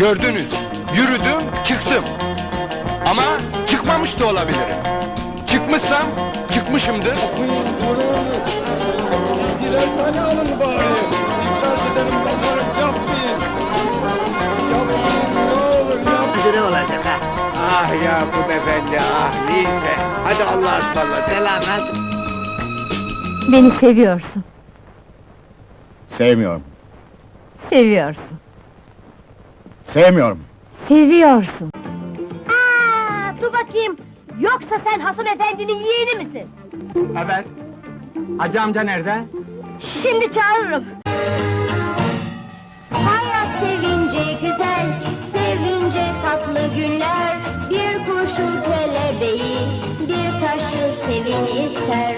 Gördünüz. Yürüdüm, çıktım. Ama çıkmamış da olabilirim. Çıkmışsam çıkmışımdır. Birer tane alın bari. İflas ederim pazarlık yapmayın. Yapmayın ne olur yapmayın. Müdüre olacak ha. Ah Yakup efendi ah neyse. Hadi Allah'a ısmarladık. Selamet. Beni seviyorsun. Sevmiyorum. Seviyorsun. Sevmiyorum. Seviyorsun. Aa, dur bakayım. Yoksa sen Hasan Efendi'nin yeğeni misin? Evet. Hacı amca nerede? Şimdi çağırırım. Hayat sevince güzel, sevince tatlı günler. Bir kurşun kelebeği, bir taşı sevin ister.